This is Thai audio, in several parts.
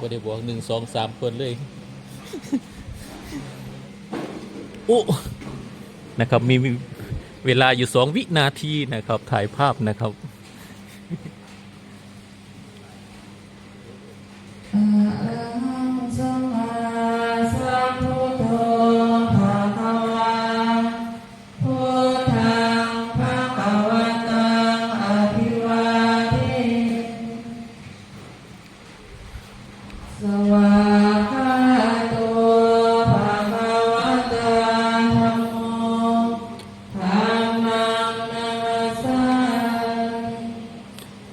ก็ได้บอกหนึ่งสองสามคนเลยอุนะครับมีเวลาอยู่สองวินาทีนะครับถ่ายภาพนะครับ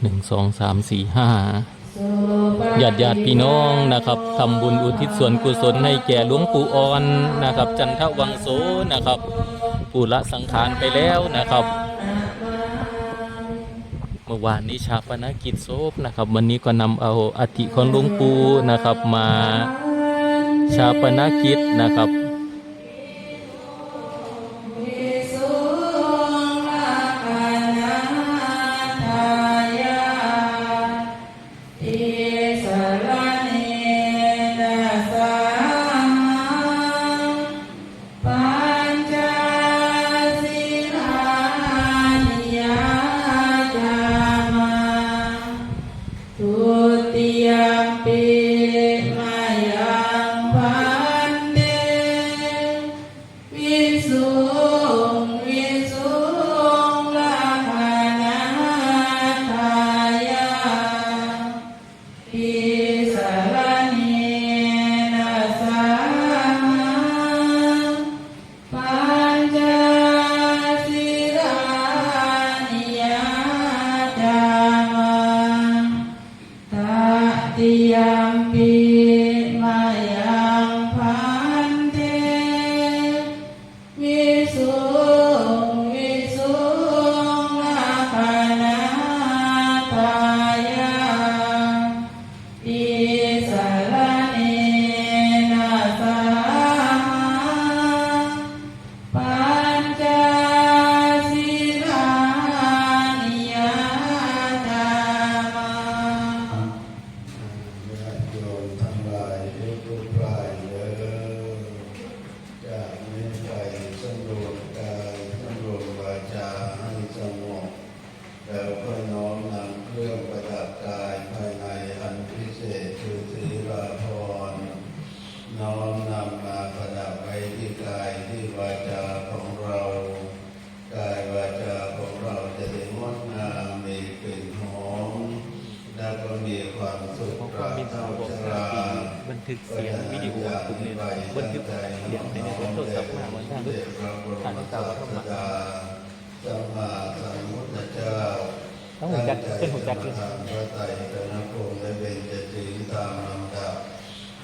หนึ่งสองสามสี่ห้าญาติญาติพี่น้องนะครับทำบุญอุทิศส่วนกุศลให้แก่หลวงปู่อ่อนนะครับ จันทวังโสนะครับปู่ละสังขารไปแล้วนะครับ เมื่อวานนี้ชาปนกิจศพนะครับ วันนี้ก็นำเอาอธิของหลวงปู่นะครับมาชาปนกิจนะครับ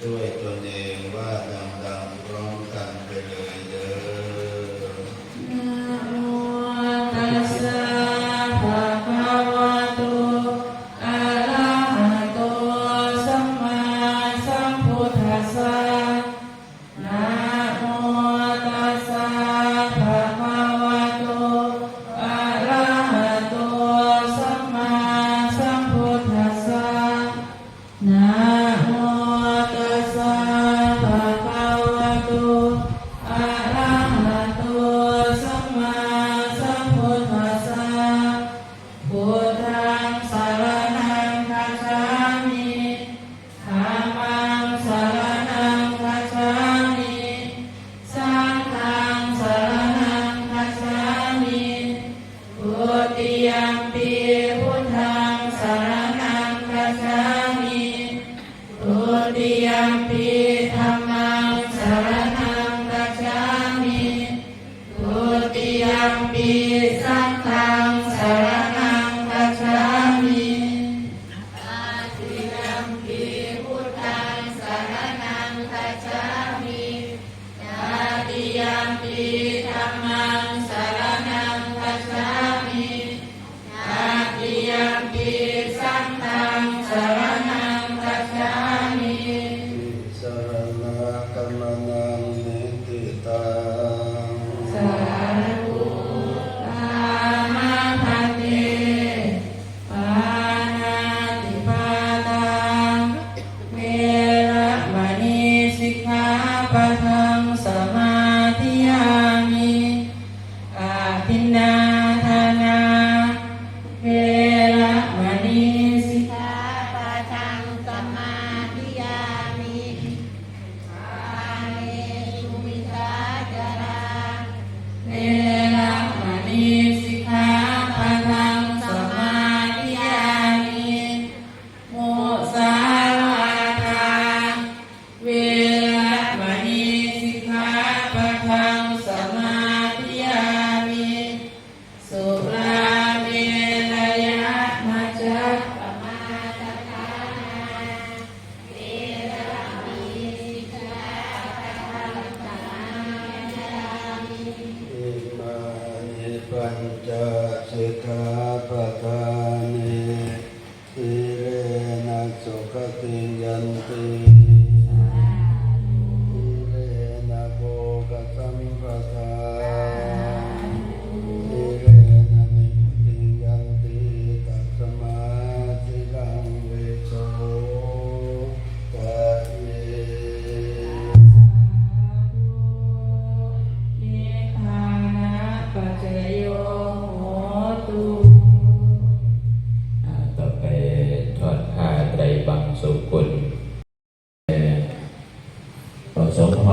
ด้วยตนเองว่านา Amen. สิกขาปะทา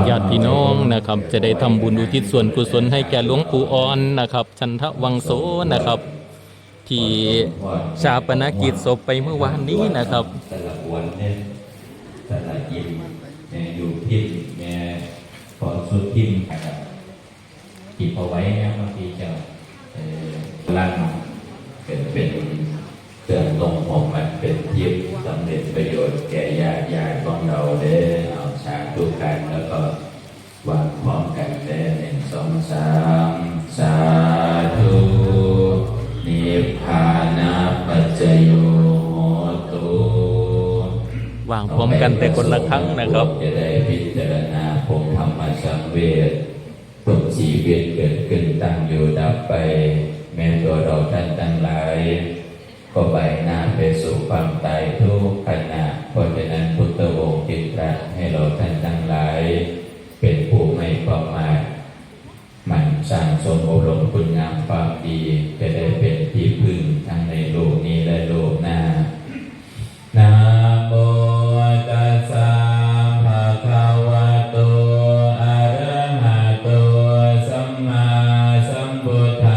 ญาติพี่น้องนะครับ จะได้ทำบุญอุทิศส่วนกุศลให้แก่หลวงปู่ออนนะครับ ชันทวังโสนะครับ ที่ชาปนกิจศพไปเมื่อวานนี้นะครับสละอวนเนี่ยสละยิมแม่อยู่พิมพ์แม่พอสุดพิมพ์นะครับกิบเอาไว้นะบางทีจะเอ่อลั่นเป็นเป็นเครื่องตรงผมมันเป็นยิบสำเร็จประโยชน์แก่ญาติญาติของเราได้อ วางพร้อมกันแต่คนละครั้งนะครับจะได้พิจารณาพงธรรมสังเวชทุกชีวิตเกิดขึ้นตั้งอยู่ดับไป แม้ตัวเราท่านทั้งหลาย ก็ใบหน้าไปสู่ความตายทุกขณะเพราะฉะนั้น สั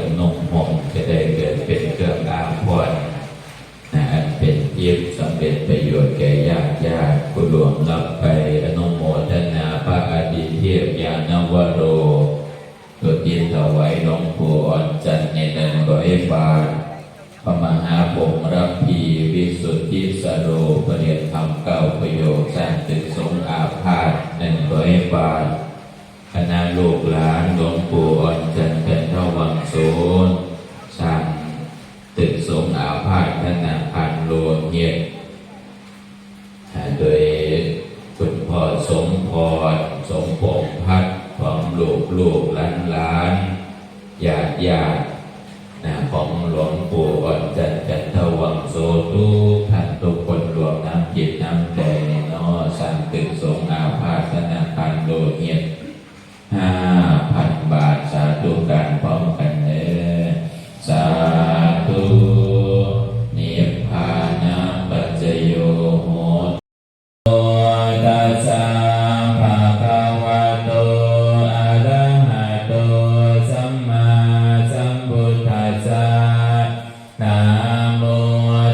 รื่องนุ่งห่มจะได้เกิดเป็นเครื่องอาภรณ์นะเป็นทิพย์สำเร็จประโยชน์แก่ญาติญาติผู้รวมรับไปอนุโมทนาพระอดีเทพยานวโรตัวยินถวายหลวงปู่อ่อนจันในเดินร้อยบาทพระมหาพงรับพีวิสุทธิสโรปเรียนธรรมเก้าประโยคสร้างตึ รสมพงพัฒน์พร้อมลูกลูกล้านล้านญาติญาตินะของหลวงปู่อ่อนจันจันทวังโสทุกท่านทุก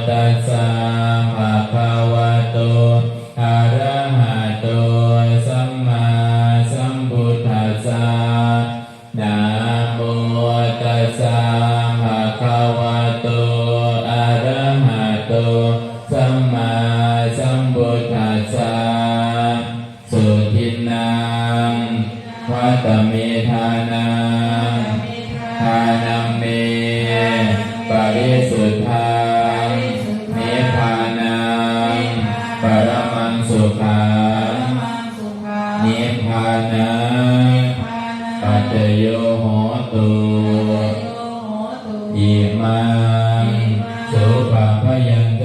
That's all. โหตุอิมังสุปปะพยัง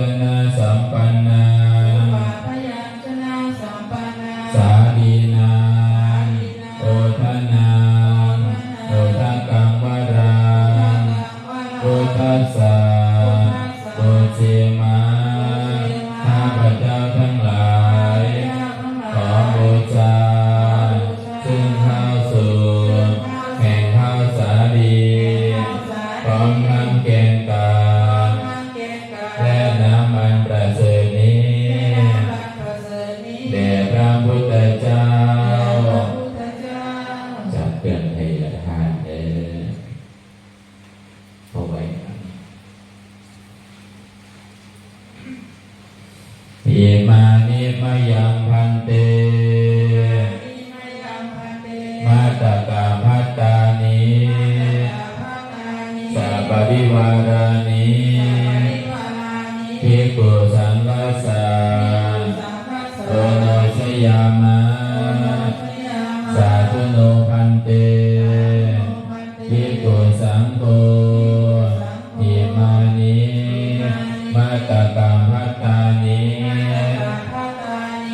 ตตามัตานิ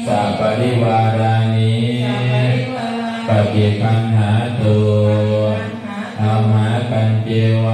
สัพปริวารานิปฏิปันหาตุธรรมะกันเจว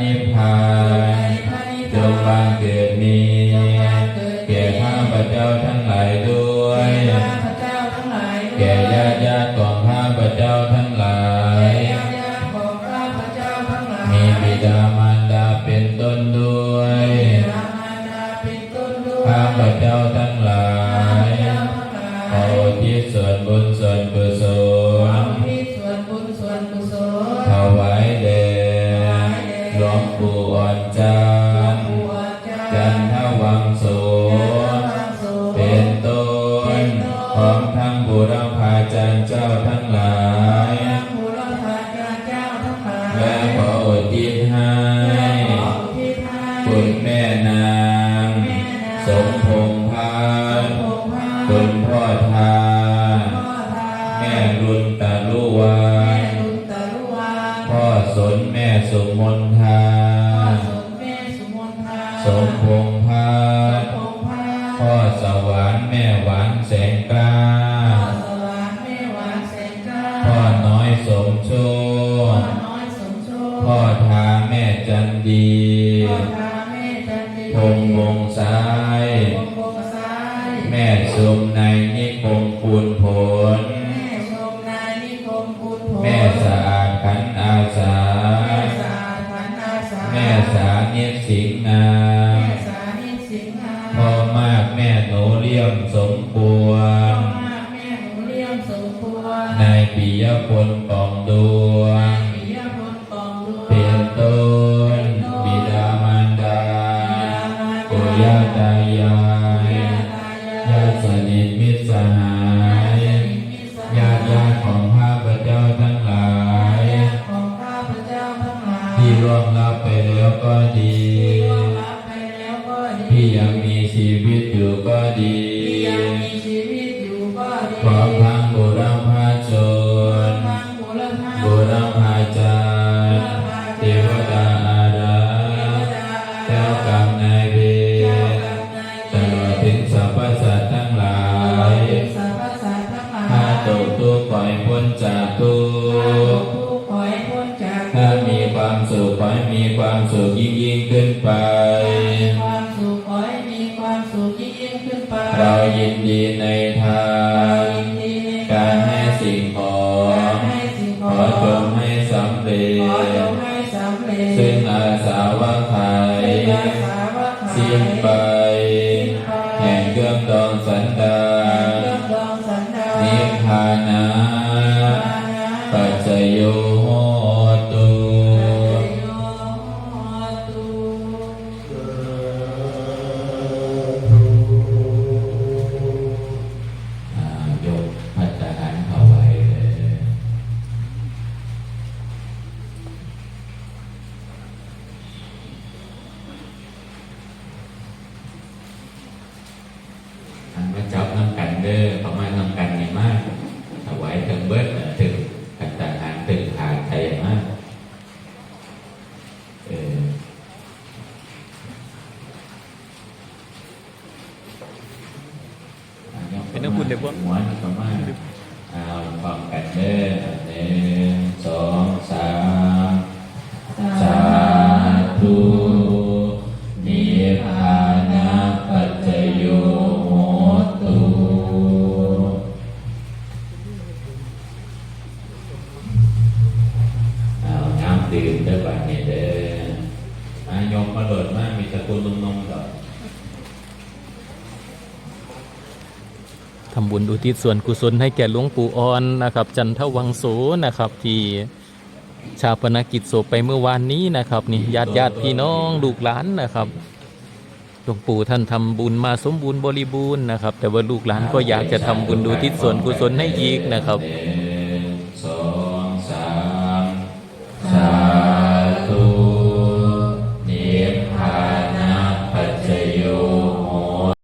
นิพพานาจารย์เจ้าท่าน วงซ้าย แม่ชมในนิคมคุณผล แม่สะอาดขันอาสา แม่สาเนียสิงนาพ่อมากแม่หนูเลี่ยมสมควร นายปียพล Lord. ทางการให้สิ่งของขอจงให้สำเร็จซึ่งอาสาวะไทยสิ่งประ ดื่มด้บ้างเนี่เด้อายมมาโหลดมากมีตะกุลนมนมดอกทำบุญอุทิศส่วนกุศลให้แก่หลวงปู่อ่อนนะครับ จันทวังโสนะครับที่ชาปนกิจศพไปเมื่อวานนี้นะครับนี่ญาติญาติพี่น้องลูกหลานนะครับหลวงปู่ท่านทำบุญมาสมบูรณ์บริบูรณ์นะครับ แต่ว่าลูกหลานก็อยากจะทำบุญดูทิศส่วนกุศลให้อีกนะครับ